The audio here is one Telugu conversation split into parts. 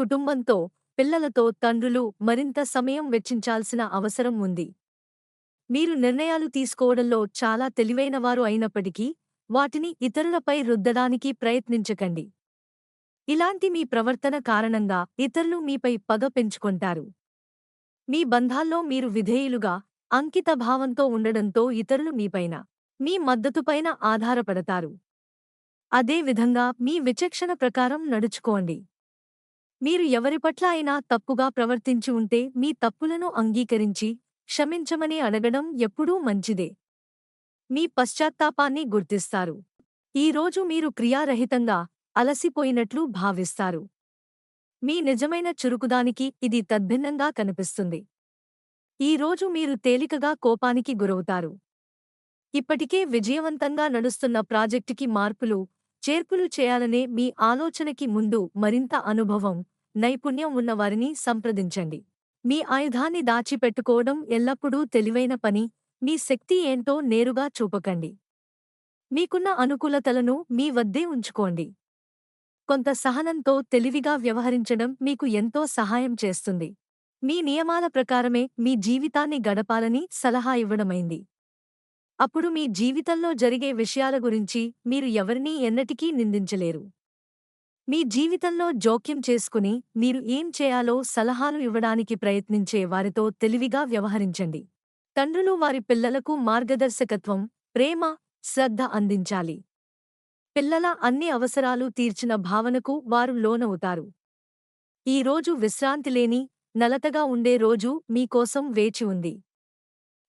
కుటుంబంతో పిల్లలతో తండ్రులు మరింత సమయం వెచ్చించాల్సిన అవసరం ఉంది. మీరు నిర్ణయాలు తీసుకోవడంలో చాలా తెలివైనవారు అయినప్పటికీ వాటిని ఇతరులపై రుద్దడానికి ప్రయత్నించకండి. ఇలాంటి మీ ప్రవర్తన కారణంగా ఇతరులు మీపై పగ పెంచుకొంటారు. మీ బంధాల్లో మీరు విధేయులుగా అంకితభావంతో ఉండడంతో ఇతరులు మీపైన మీ మద్దతుపైన ఆధారపడతారు. అదే విధంగా మీ విచక్షణ ప్రకారం నడుచుకోండి. మీరు ఎవరి పట్ల అయినా తప్పుగా ప్రవర్తించి ఉంటే మీ తప్పులను అంగీకరించి క్షమించమని అడగడం ఎప్పుడూ మంచిదే. మీ పశ్చాత్తాపాన్ని గుర్తిస్తారు. ఈరోజు మీరు క్రియారహితంగా అలసిపోయినట్లు భావిస్తారు. మీ నిజమైన చురుకుదానికి ఇది తద్భిన్నంగా కనిపిస్తుంది. ఈరోజు మీరు తేలికగా కోపానికి గురవుతారు. ఇప్పటికే విజయవంతంగా నడుస్తున్న ప్రాజెక్టుకి మార్పులు చేర్పులు చేయాలనే మీ ఆలోచనకి ముందు మరింత అనుభవం నైపుణ్యం ఉన్నవారిని సంప్రదించండి. మీ ఆయుధాన్ని దాచిపెట్టుకోవడం ఎల్లప్పుడూ తెలివైన పని మీ శక్తి ఏంటో నేరుగా చూపకండి. మీకున్న అనుకూలతలను మీ వద్దే ఉంచుకోండి. కొంత సహనంతో తెలివిగా వ్యవహరించడం మీకు ఎంతో సహాయం చేస్తుంది. మీ నియమాల ప్రకారమే మీ జీవితాన్ని గడపాలని సలహా ఇవ్వడమైంది. అప్పుడు మీ జీవితంలో జరిగే విషయాల గురించి మీరు ఎవరినీ ఎన్నటికీ నిందించలేరు. మీ జీవితంలో జోక్యం చేసుకుని మీరు ఏం చేయాలో సలహాలు ఇవ్వడానికి ప్రయత్నించే వారితో తెలివిగా వ్యవహరించండి. తండ్రులు వారి పిల్లలకు మార్గదర్శకత్వం ప్రేమ శ్రద్ధ అందించాలి. పిల్లల అన్ని అవసరాలు తీర్చిన భావనకు వారు లోనవుతారు. ఈరోజు విశ్రాంతి లేని నలతగా ఉండే రోజు మీకోసం వేచి ఉంది.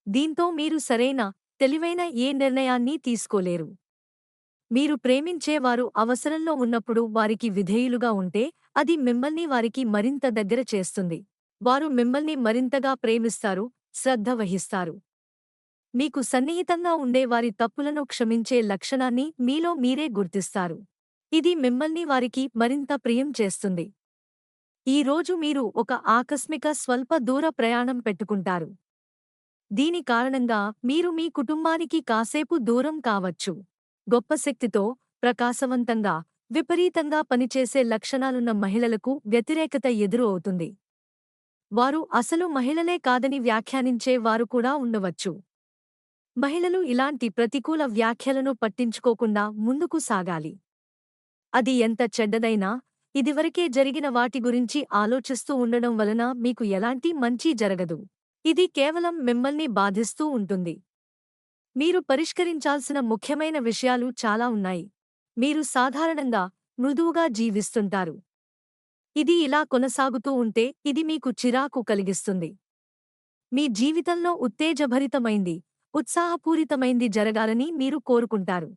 దీంతో మీరు సరైన తెలివైన ఏ నిర్ణయాన్ని తీసుకోలేరు. మీరు ప్రేమించేవారు అవసరంలో ఉన్నప్పుడు వారికి విధేయులుగా ఉంటే అది మిమ్మల్ని వారికి మరింత దగ్గర చేస్తుంది. వారు మిమ్మల్ని మరింతగా ప్రేమిస్తారు శ్రద్ధ వహిస్తారు. మీకు సన్నిహితంగా ఉండే వారి తప్పులను క్షమించే లక్షణాన్ని మీలో మీరే గుర్తిస్తారు. ఇది మిమ్మల్ని వారికి మరింత ప్రియం చేస్తుంది. ఈ రోజు మీరు ఒక ఆకస్మిక స్వల్ప దూర ప్రయాణం పెట్టుకుంటారు. దీని కారణంగా మీరు మీ కుటుంబానికి కాసేపు దూరం కావచ్చు. గొప్ప శక్తితో ప్రకాశవంతంగా విపరీతంగా పనిచేసే లక్షణాలున్న మహిళలకు వ్యతిరేకత ఎదురు అవుతుంది. వారు అసలు మహిళలే కాదని వ్యాఖ్యానించే వారు కూడా ఉండవచ్చు. మహిళలు ఇలాంటి ప్రతికూల వ్యాఖ్యలను పట్టించుకోకుండా ముందుకు సాగాలి. అది ఎంత చెడ్డదైనా ఇదివరకే జరిగిన వాటి గురించి ఆలోచిస్తూ ఉండడం వలన మీకు ఎలాంటి మంచి జరగదు. ఇది కేవలం మిమ్మల్ని బాధిస్తూ ఉంటుంది. మీరు పరిష్కరించాల్సిన ముఖ్యమైన విషయాలు చాలా ఉన్నాయి. మీరు సాధారణంగా మృదువుగా జీవిస్తుంటారు. ఇది ఇలా కొనసాగుతూ ఉంటే ఇది మీకు చిరాకు కలిగిస్తుంది. మీ జీవితంలో ఉత్తేజభరితమైంది ఉత్సాహపూరితమైంది జరగాలని మీరు కోరుకుంటారు.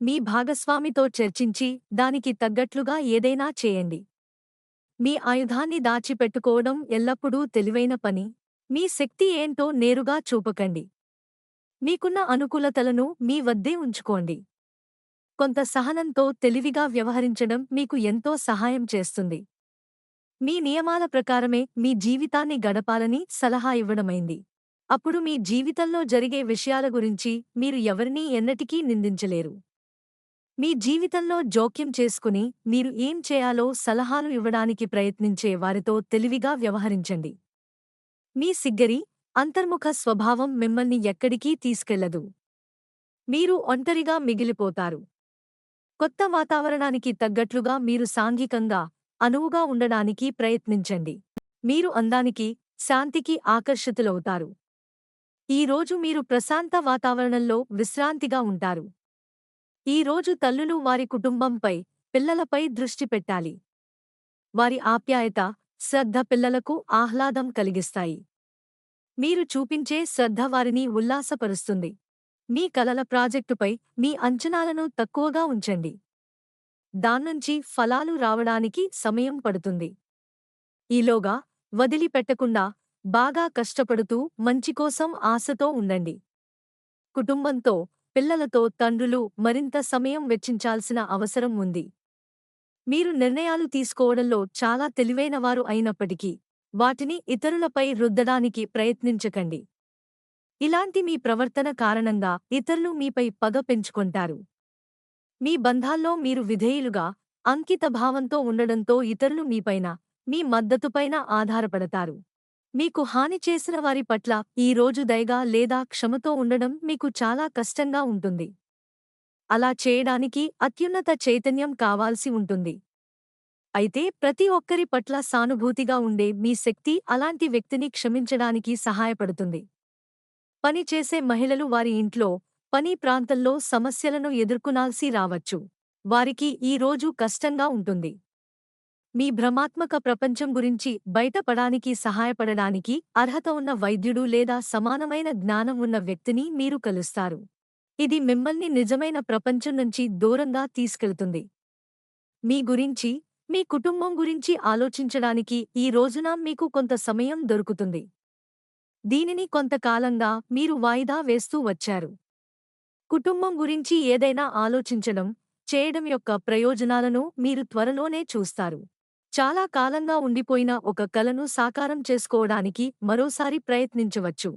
మీ భాగస్వామితో చర్చించి దానికి తగ్గట్లుగా ఏదైనా చేయండి. మీ ఆయుధాన్ని దాచిపెట్టుకోవడం ఎల్లప్పుడూ తెలివైన పని. మీ శక్తి ఏంటో నేరుగా చూపకండి. మీకున్న అనుకూలతలను మీ వద్దే ఉంచుకోండి. కొంత సహనంతో తెలివిగా వ్యవహరించడం మీకు ఎంతో సహాయం చేస్తుంది. మీ నియమాల ప్రకారమే మీ జీవితాన్ని గడపాలని సలహా ఇవ్వడమైంది. అప్పుడు మీ జీవితంలో జరిగే విషయాల గురించి మీరు ఎవరినీ ఎన్నటికీ నిందించలేరు. మీ జీవితంలో జోక్యం చేసుకుని మీరు ఏం చేయాలో సలహాలు ఇవ్వడానికి ప్రయత్నించే వారితో తెలివిగా వ్యవహరించండి. మీ సిగ్గరి అంతర్ముఖ స్వభావం మిమ్మల్ని ఎక్కడికీ తీసుకెళ్ళదు. మీరు ఒంటరిగా మిగిలిపోతారు. కొత్త వాతావరణానికి తగ్గట్లుగా మీరు సాంఘికంగా అనువుగా ఉండడానికి ప్రయత్నించండి. మీరు అందానికి శాంతికి ఆకర్షితులవుతారు. ఈ రోజు మీరు ప్రశాంత వాతావరణంలో విశ్రాంతిగా ఉంటారు. ఈ రోజు తల్లులు వారి కుటుంబంపై పిల్లలపై దృష్టి పెట్టాలి. వారి ఆప్యాయత శ్రద్ధ పిల్లలకు ఆహ్లాదం కలిగిస్తాయి. మీరు చూపించే శ్రద్ధ వారిని ఉల్లాసపరుస్తుంది. మీ కలల ప్రాజెక్టుపై మీ అంచనాలను తక్కువగా ఉంచండి. దాన్నుంచి ఫలాలు రావడానికి సమయం పడుతుంది. ఈలోగా వదిలిపెట్టకుండా బాగా కష్టపడుతూ మంచికోసం ఆశతో ఉండండి. కుటుంబంతో పిల్లలతో తండ్రులు మరింత సమయం వెచ్చించాల్సిన అవసరం ఉంది. మీరు నిర్ణయాలు తీసుకోవడంలో చాలా తెలివైనవారు అయినప్పటికీ వాటిని ఇతరులపై రుద్దడానికి ప్రయత్నించకండి. ఇలాంటి మీ ప్రవర్తన కారణంగా ఇతరులు మీపై పగ పెంచుకొంటారు. మీ బంధాల్లో మీరు విధేయులుగా అంకితభావంతో ఉండడంతో ఇతరులు మీపైన మీ మద్దతుపైన ఆధారపడతారు. మీకు హాని చేసిన వారి పట్ల ఈ రోజు దయగా లేదా క్షమతో ఉండడం మీకు చాలా కష్టంగా ఉంటుంది. అలా చేయడానికి అత్యున్నత చైతన్యం కావాల్సి ఉంటుంది. అయితే ప్రతి ఒక్కరి పట్ల సానుభూతిగా ఉండే మీ శక్తి అలాంటి వ్యక్తిని క్షమించడానికి సహాయపడుతుంది. పని చేసే మహిళలు వారి ఇంట్లో పని ప్రాంతంలో సమస్యలను ఎదుర్కొనాల్సి రావచ్చు. వారికి ఈ రోజు కష్టంగా ఉంటుంది. మీ భ్రమాత్మక ప్రపంచం గురించి బయటపడానికి సహాయపడడానికి అర్హత ఉన్న వైద్యుడు లేదా సమానమైన జ్ఞానం ఉన్న వ్యక్తిని మీరు కలుస్తారు. ఇది మిమ్మల్ని నిజమైన ప్రపంచం నుంచి దూరంగా తీసుకెళ్తుంది. మీ గురించి మీ కుటుంబం గురించి ఆలోచించడానికి ఈ రోజున మీకు కొంత సమయం దొరుకుతుంది. దీనిని కొంతకాలంగా మీరు వాయిదా వేస్తూ వచ్చారు. కుటుంబం గురించి ఏదైనా ఆలోచించడం చేయడం యొక్క ప్రయోజనాలను మీరు త్వరలోనే చూస్తారు. చాలా కాలంగా ఉండిపోయిన ఒక కలను సాకారం చేసుకోవడానికి మరోసారి ప్రయత్నించవచ్చు.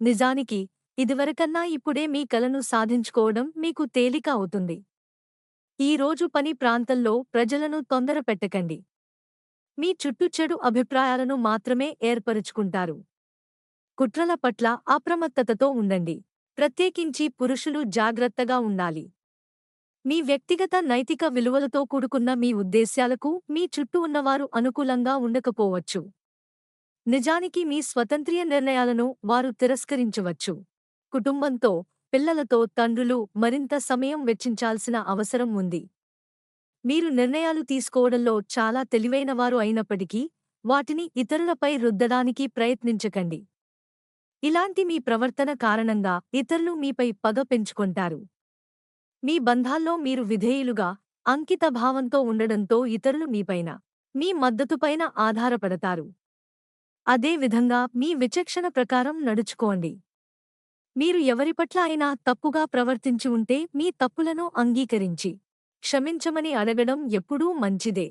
నిజానికి ఇదివరకన్నా ఇప్పుడే మీ కలను సాధించుకోవడం మీకు తేలిక అవుతుంది. ఈ రోజు పని ప్రాంతంలో ప్రజలను తొందరపెట్టకండి మీ చుట్టూ చెడు అభిప్రాయాలను మాత్రమే ఏర్పరుచుకుంటారు. కుట్రల పట్ల అప్రమత్తతతో ఉండండి. ప్రత్యేకించి పురుషులు జాగ్రత్తగా ఉండాలి. మీ వ్యక్తిగత నైతిక విలువలతో కూడుకున్న మీ ఉద్దేశ్యాలకు మీ చుట్టూ ఉన్నవారు అనుకూలంగా ఉండకపోవచ్చు. నిజానికి మీ స్వతంత్ర్య నిర్ణయాలను వారు తిరస్కరించవచ్చు. కుటుంబంతో పిల్లలతో తండ్రులు మరింత సమయం వెచ్చించాల్సిన అవసరం ఉంది. మీరు నిర్ణయాలు తీసుకోవడంలో చాలా తెలివైనవారు అయినప్పటికీ వాటిని ఇతరులపై రుద్దడానికి ప్రయత్నించకండి. ఇలాంటి మీ ప్రవర్తన కారణంగా ఇతరులు మీపై పగ పెంచుకొంటారు. మీ బంధాల్లో మీరు విధేయులుగా అంకితభావంతో ఉండడంతో ఇతరులు మీపైన మీ మద్దతుపైన ఆధారపడతారు. అదే విధంగా మీ విచక్షణ ప్రకారం నడుచుకోండి. మీరు ఎవరిపట్ల అయినా తప్పుగా ప్రవర్తించి ఉంటే మీ తప్పులను అంగీకరించి క్షమించమని అడగడం ఎప్పుడూ మంచిదే.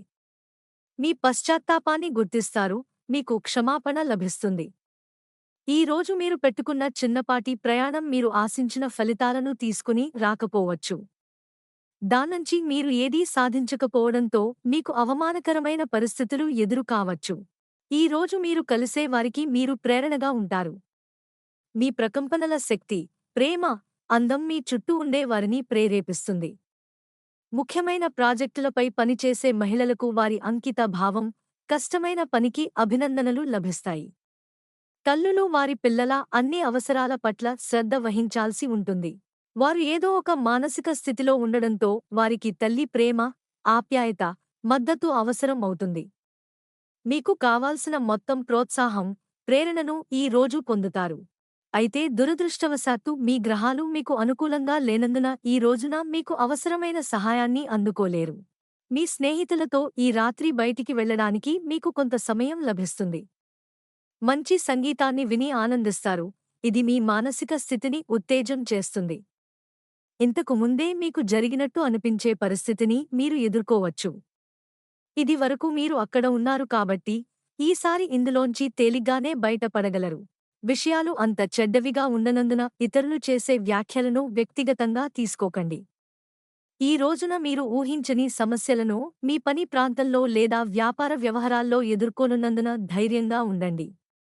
మీ పశ్చాత్తాపాన్ని గుర్తిస్తారు మీకు క్షమాపణ లభిస్తుంది. ఈ రోజు మీరు పెట్టుకున్న చిన్నపాటి ప్రయాణం మీరు ఆశించిన ఫలితాలను తీసుకుని రాకపోవచ్చు. దానంచి మీరు ఏదీ సాధించకపోవడంతో మీకు అవమానకరమైన పరిస్థితులు ఎదురు కావచ్చు ఈ రోజు మీరు కలిసే వారికి మీరు ప్రేరణగా ఉంటారు. మీ ప్రకంపనల శక్తి ప్రేమ అందం మీ చుట్టూ ఉండే వారిని ప్రేరేపిస్తుంది. ముఖ్యమైన ప్రాజెక్టులపై పనిచేసే మహిళలకు వారి అంకిత భావం కష్టమైన పనికి అభినందనలు లభిస్తాయి. తల్లులు వారి పిల్లల అన్ని అవసరాల పట్ల శ్రద్ధ వహించాల్సి ఉంటుంది. వారు ఏదో ఒక మానసిక స్థితిలో ఉండడంతో వారికి తల్లి ప్రేమ ఆప్యాయత మద్దతు అవసరం అవుతుంది. మీకు కావాల్సిన మొత్తం ప్రోత్సాహం ప్రేరణను ఈ రోజు పొందుతారు. అయితే దురదృష్టవశాత్తు మీ గ్రహాలు మీకు అనుకూలంగా లేనందున ఈ రోజున మీకు అవసరమైన సహాయాన్ని అందుకోలేరు. మీ స్నేహితులతో ఈ రాత్రి బయటికి వెళ్ళడానికి మీకు కొంత సమయం లభిస్తుంది. మంచి సంగీతాన్ని విని ఆనందిస్తారు. ఇది మీ మానసిక స్థితిని ఉత్తేజం చేస్తుంది. ఇంతకు ముందే మీకు జరిగినట్టు అనిపించే పరిస్థితిని మీరు ఎదుర్కోవచ్చు. ఇది వరకు మీరు అక్కడ ఉన్నారు కాబట్టి ఈసారి ఇందులోంచి తేలిగ్గానే బయటపడగలరు. విషయాలు అంత చెడ్డవిగా ఉండనందున ఇతరులు చేసే వ్యాఖ్యలను వ్యక్తిగతంగా తీసుకోకండి. ఈ రోజున మీరు ఊహించని సమస్యలను మీ పని ప్రాంతంలో లేదా వ్యాపార వ్యవహారాల్లో ఎదుర్కొనున్నందున ధైర్యంగా ఉండండి.